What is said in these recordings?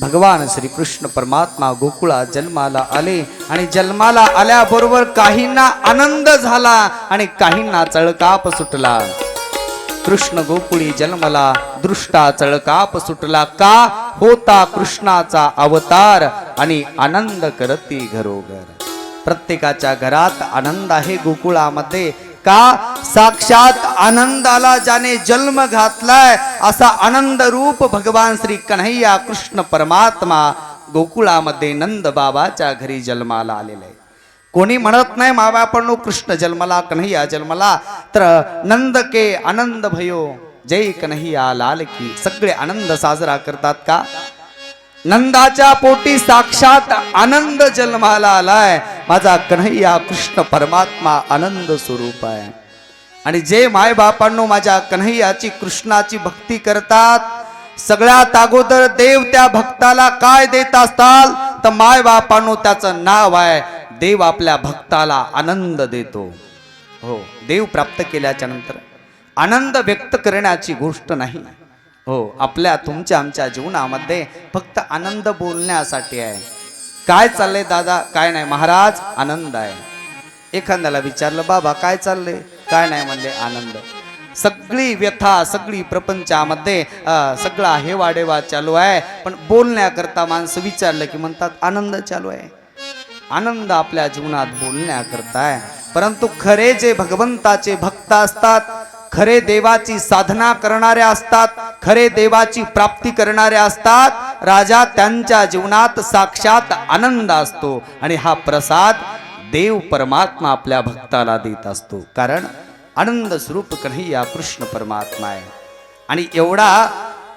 भगवान श्री कृष्ण परमात्मा गोकुळा जन्माला आले आणि जन्माला आल्याबरोबर काहींना आनंद झाला आणि काहींना चळकाप सुटला. कृष्ण गोकुळी जन्मला दृष्टा चळकाप सुटला का? होता कृष्णाचा अवतार आणि आनंद करती घरोघर. प्रत्येकाच्या घरात आनंद आहे गोकुळामध्ये. का? साक्षात आनंदाला ज्याने जन्म घातलाय असा आनंद रूप भगवान श्री कन्हैया कृष्ण परमात्मा गोकुळामध्ये नंद बाबाच्या घरी जन्माला आलेला आहे कोणी म्हणत नाही मावापणू कृष्ण जन्मला कन्हैया जन्मला तर नंद के आनंद भयो जय कन्हैया लाल की. सगळे आनंद साजरा करतात का? नंदाच्या पोटी साक्षात आनंद जन्माला आलाय. माझा कन्हैया कृष्ण परमात्मा आनंद स्वरूप आहे. आणि जे माय बापांनो माझ्या कन्हैयाची कृष्णाची भक्ती करतात सगळ्यात अगोदर देव त्या भक्ताला काय देत असताल तर माय बापांनो त्याचं नाव आहे देव आपल्या भक्ताला आनंद देतो. हो देव प्राप्त केल्याच्यानंतर आनंद व्यक्त करण्याची गोष्ट नाही. हो आपल्या तुमच्या आमच्या जीवनामध्ये फक्त आनंद बोलण्यासाठी आहे. काय चाललंय दादा? काय नाही महाराज आनंद आहे. एखाद्याला विचारलं बाबा काय चाललंय? काय नाही म्हणले आनंद. सगळी व्यथा सगळी प्रपंचामध्ये सगळा सगळा हेवाडेवा चालू आहे. पण बोलण्याकरता माणसं विचारलं की म्हणतात आनंद चालू आहे. आनंद आपल्या जीवनात बोलण्याकरता आहे. परंतु खरे जे भगवंताचे भक्त असतात खरे देवाची साधना करणाऱ्या असतात खरे देवाची प्राप्ती करणारे असतात. राजा त्यांच्या जीवनात साक्षात आनंद असतो आणि हा प्रसाद देव परमात्मा आपल्या भक्ताला देत असतो. कारण आनंद स्वरूप कन्हैया कृष्ण परमात्मा आहे. आणि एवढा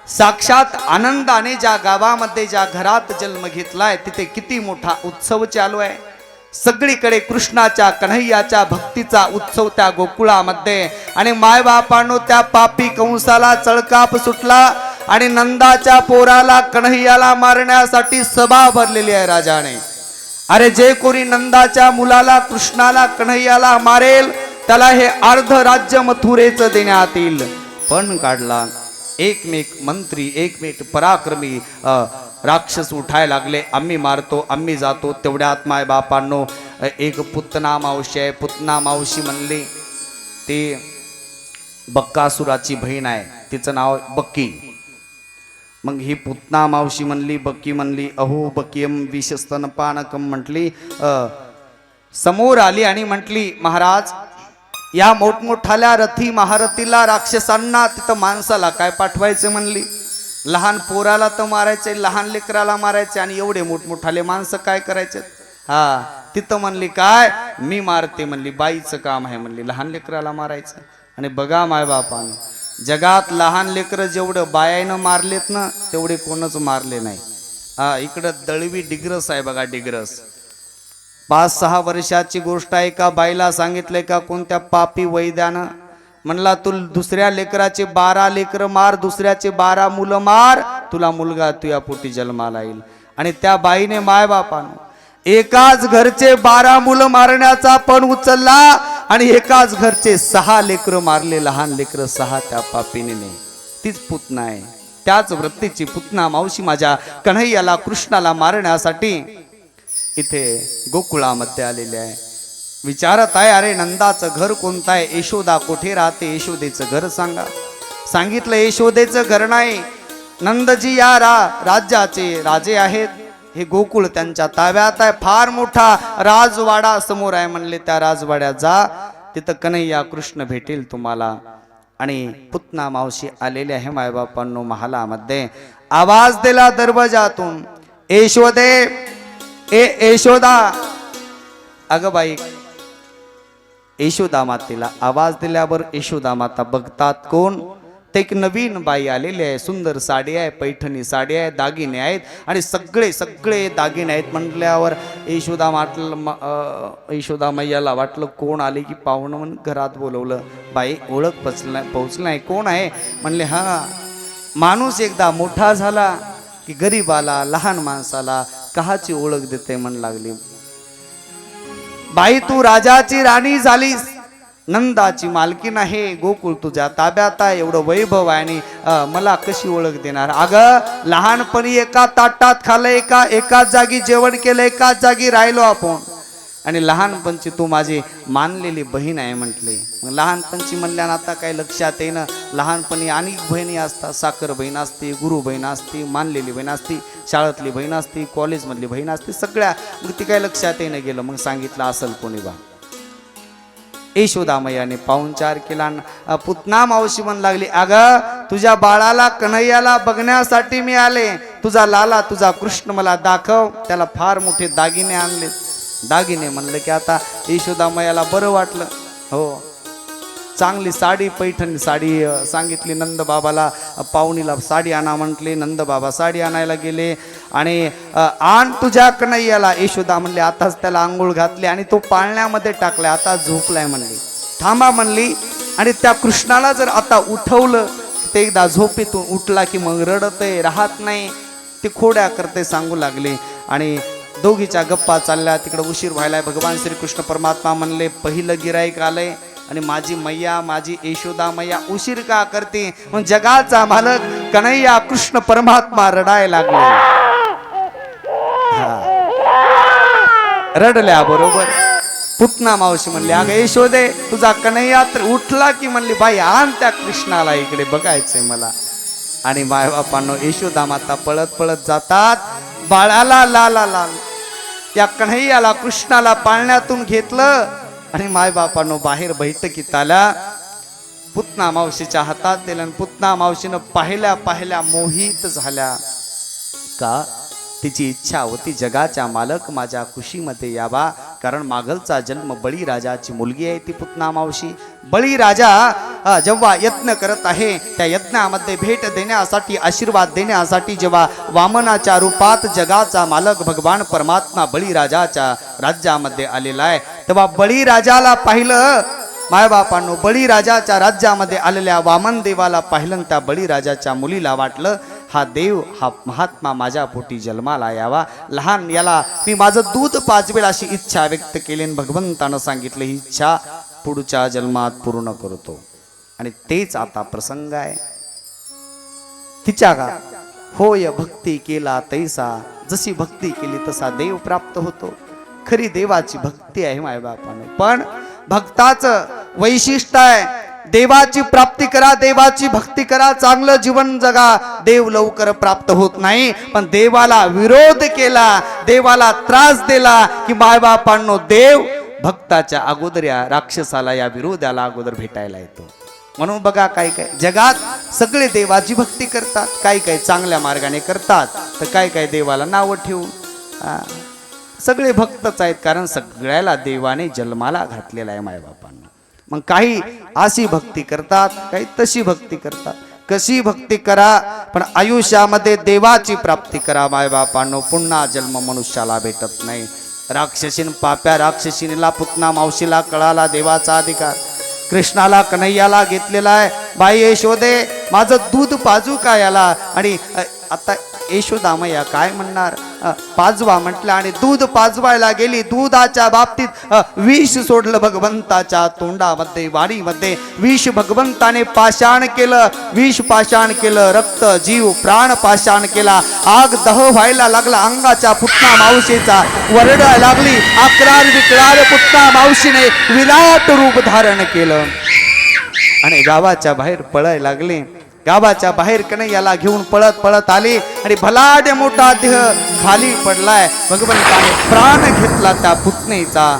साक्षात आनंदाने ज्या गावामध्ये ज्या घरात जन्म घेतलाय तिथे किती मोठा उत्सव चालू आहे. सगळीकडे कृष्णाच्या कन्हैयाच्या भक्तीचा उत्सव त्या गोकुळामध्ये. आणि मायबापानो त्या पापी कंसाला चळकाप सुटला आणि नंदाच्या पोराला कन्हैयाला मारण्यासाठी सभा भरलेली आहे राजाने. अरे जे कोणी नंदाच्या मुलाला कृष्णाला कन्हैयाला मारेल त्याला हे अर्ध राज्य मथुरेच देण्यात येईल. पण काढला. एकमेक मंत्री एकमेक पराक्रमी राक्षस उठाय लागले. आम्ही मारतो आम्ही जातो. तेवढ्या आत्माय बापांनो एक पुतना मावशी आहे. पुतना मावशी म्हणली ती बक्कासुराची बहीण आहे. तिचं नाव बक्की. मग ही पुतना मावशी म्हणली बक्की म्हणली अहो बकीयम विषस्तन पानकम म्हटली समोर आली आणि म्हटली महाराज या मोठमोठाल्या रथी महारथीला राक्षसांना तिथं माणसाला काय पाठवायचं? म्हणली. लहान पोराला तर मारायचे लहान लेकराला मारायचे आणि एवढे मोठमोठाले माणसं काय करायचे? हा तिथं म्हणली काय? मी मारते म्हणली बाईचं काम आहे म्हणली लहान लेकराला मारायचं. आणि बघा माय बापान जगात लहान लेकरं जेवढं बायानं मारलेत ना तेवढे कोणच मारले नाही. हा इकडं दळवी डिग्रस आहे बघा डिग्रस. पाच सहा वर्षाची गोष्ट आहे का? बाईला सांगितलंय का? कोणत्या पापी वैद्यानं म्हणला तू दुसऱ्या लेकराचे बारा लेकर मार दुसऱ्याचे बारा मुलं मार तुला मुलगा तुया पोटी जन्माला येईल. आणि त्या बाईने मायबापानं एकाच घरचे बारा मुलं मारण्याचा पण उचलला आणि एकाच घरचे सहा लेकरं मारले लहान लेकरं सहा त्या पापिनीने तीच पुतना आहे. त्याच वृत्तीची पुतना मावशी माझ्या कन्हैयाला कृष्णाला मारण्यासाठी इथे गोकुळामध्ये आलेले आहे. विचारत आहे अरे नंदाचं घर कोणतं आहे? यशोदा कुठे राहते? यशोदेचं घर सांगा. सांगितलं यशोदेचं घर नाही. नंदजी या रा राज्याचे राजे आहेत. हे गोकुळ त्यांच्या ताब्यात आहे. फार मोठा राजवाडा समोर आहे म्हणले त्या राजवाड्यात जा. तिथं कन्हैया कृष्ण भेटेल तुम्हाला. आणि पुतना मावशी आलेले आहे मायबापांनो महालामध्ये. आवाज दिला दरवाजातून यशोदे ए यशोदा. अगं बाई यशोदा मातेला आवाज दिल्यावर यशोदा माता बघतात कोण? ते एक नवीन बाई आलेली आहे सुंदर साडी आहे पैठणी साडी आहे दागिने आहेत आणि सगळे सगळे दागिने आहेत. म्हटल्यावर यशोदा वाटलं म- यशोदा मैयाला वाटलं कोण आले की पाहुणं म्हणून घरात बोलवलं? बाई ओळख पचला पोचलं आहे कोण आहे? म्हणले हा माणूस एकदा मोठा झाला की गरीबाला लहान माणसाला कहाची ओळख देते? म्हण लागली. बाई तू राजाची राणी झालीस. नंदाची मालकीन आहे गोकुळ तुझ्या ताब्यात आहे. एवढं वैभव आहे आणि मला कशी ओळख देणार? अगं लहानपणी एका ताटात खाल्लं एका एकाच जागी जेवण केलं एकाच जागी राहिलो आपण. आणि लहानपणची तू माझी मानलेली बहीण आहे म्हटले. मग लहानपणची म्हणल्यानं आता काय लक्षात येईन. लहानपणी अनेक बहिणी असतात. साखर बहीण असते गुरु बहीण असते मानलेली बहीण असते शाळेतली बहीण असते कॉलेजमधली बहीण असते सगळ्या मग ती काय लक्षात येईन गेलं. मग सांगितलं असेल कोणी बा. यशोदामयाने पाहुणचार केला पुतना मावशी म्हण लागली अगं तुझ्या बाळाला कन्हैयाला बघण्यासाठी मी आले. तुझा लाला तुझा कृष्ण मला दाखव. त्याला फार मोठे दागिने आणले दागिने म्हणलं की आता यशोदामयाला बरं वाटलं. हो. चांगली साडी पैठणी साडी सांगितली नंदबाबाला पाहुणीला साडी आणा म्हटली. नंदबाबा साडी आणायला गेले. आणि आण तुझ्या कन्हैयाला. यशोदा म्हणले आताच त्याला आंघोळ घातली आणि तो पाळण्यामध्ये टाकलाय आता झोपलाय. म्हणली. थांबा म्हणली. आणि त्या कृष्णाला जर आता उठवलं ते एकदा झोपेतून उठला की मग रडतय राहत नाही. ते खोड्या करते सांगू लागले. आणि दोघीच्या गप्पा चालल्या. तिकडं उशीर व्हायलाय भगवान श्रीकृष्ण परमात्मा म्हणले पहिलं गिराईक आलंय आणि माझी मैया माझी यशोदा मैया उशीर का करते? मग जगाचा मालक कन्हैया कृष्ण परमात्मा रडायला लागले. हा. रडल्या बरोबर. पुतना मावशी म्हणली अगं यशोदे तुझा कन्हैया तर उठला की म्हणली बाई आण त्या कृष्णाला इकडे बघायचंय मला. आणि मायबापांनो यशोदा माता पळत पळत जातात. बाळाला लाला लाल या कन्हैयाला कृष्णाला पाळण्यातून घेतलं. आणि मायबापांनो बाहेर बैठकीत आल्या. पुतना मावशीच्या हातात दिलं आणि पुतना मावशीनं पाहिल्या पाहिल्या मोहित झाल्या. का? तिची इच्छा होती जगाच्या मालक माझ्या खुशीमध्ये यावा. कारण मागलचा जन्म बळीराजाची मुलगी आहे ती पुतना मावशी बळीराजा जेव्हा यत्न करत आहे त्या यत्नामध्ये भेट देण्यासाठी आशीर्वाद देण्यासाठी जेव्हा वामनाच्या रूपात जगाचा मालक भगवान परमात्मा बळीराजाच्या राज्यामध्ये आलेला आहे तेव्हा बळीराजाला पाहिलं. मायबापांनो बळीराजाच्या राज्यामध्ये आलेल्या वामन देवाला पाहिलं त्या बळीराजाच्या मुलीला वाटलं हा देव हा महात्मा माझ्या पोटी जन्माला यावा. लहान याला मी माझं दूध पाजवेल अशी इच्छा व्यक्त केली आणि भगवंतानं सांगितलं ही इच्छा पुढच्या जन्मात पूर्ण करतो. आणि तेच आता प्रसंग आहे. तिच्या का होय भक्ती केला तैसा जशी भक्ती केली तसा देव प्राप्त होतो. खरी देवाची भक्ती आहे मायबापाने. पण भक्ताचं वैशिष्ट्य आहे देवाची प्राप्ती करा देवाची भक्ती करा चांगलं जीवन जगा. देव लवकर प्राप्त होत नाही पण देवाला विरोध केला देवाला त्रास दिला की मायबापांनो देव भक्ताच्या अगोदर या राक्षसाला या विरोधाला अगोदर भेटायला येतो. म्हणून बघा काय काय जगात सगळे देवाची भक्ती करतात काही काही चांगल्या मार्गाने करतात तर काय काय देवाला नावं ठेवून सगळे भक्तच आहेत कारण सगळ्याला देवाने जन्माला घातलेला आहे मायबापांना. मग काही अशी भक्ती करतात काही तशी भक्ती करतात. कशी भक्ती करा पण आयुष्यामध्ये देवाची प्राप्ती करा मायबापांनो. पुन्हा जन्म मनुष्याला भेटत नाही. राक्षसीन पाप्या राक्षसीनीला पुतना मावशीला कळाला देवाचा अधिकार. कृष्णाला कन्हैयाला घेतलेला आहे. बाई यशोदे माझं दूध पाजू का याला? आणि आता यशोदामया काय म्हणणार? पाजवा म्हटलं आणि दूध पाजवायला गेली. दुधाच्या बाबतीत विष सोडलं भगवंताच्या तोंडामध्ये वाणीमध्ये. विष भगवंताने पाषाण केलं. विष पाषाण केलं रक्त जीव प्राण पाषाण केला. आग दह व्हायला लागला अंगाच्या पुतना मावशीचा. वरडा लागली अकरार विकरार पुतना मावशीने विराट रूप धारण केलं. आणि गावाच्या बाहेर पळायला लागले. गावाच्या बाहेर कन्हैयाला घेऊन पळत पळत आली आणि भलाडे मोठा देह खाली पडलाय. भगवंताने प्राण घेतला त्या पुतणीचा.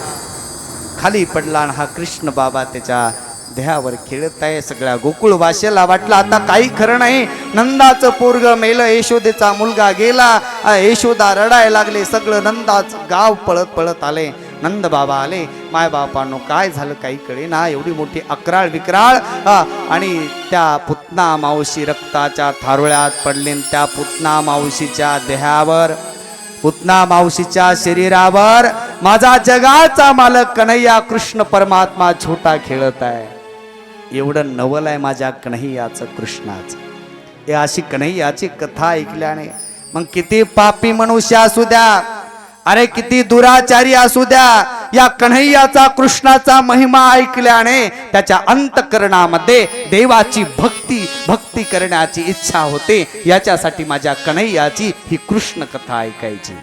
खाली पडला आणि हा कृष्ण बाबा त्याच्या देहावर खेळत आहे. सगळ्या गोकुळ वाशेला वाटलं आता काही खरं नाही. नंदाचं पोरग मेलं यशोदेचा मुलगा गेला. यशोदा रडायला लागले सगळं नंदाच गाव पळत पळत आले. नंद बाबा आले माय बापांनो काय झालं काही कळे ना एवढी मोठी अकराळ विकराळ आणि त्या पुतना मावशी रक्ताच्या थारोळ्यात पडले त्या पुतना मावशीच्या देहावर पुतना मावशीच्या शरीरावर. माझा जगाचा मालक कन्हैया कृष्ण परमात्मा छोटा खेळत आहे. एवढं नवल आहे माझ्या कन्हैयाचं कृष्णाचं. हे अशी कन्हैयाची कथा ऐकल्याने मग किती पापी मनुष्य असू द्या. अरे किती दुराचारी असू द्या. या कन्हैयाचा कृष्णाचा महिमा ऐकल्याने त्याच्या अंतकरणामध्ये देवाची भक्ती भक्ती करण्याची इच्छा होते. याच्यासाठी माझ्या कन्हैयाची ही कृष्ण कथा ऐकायची.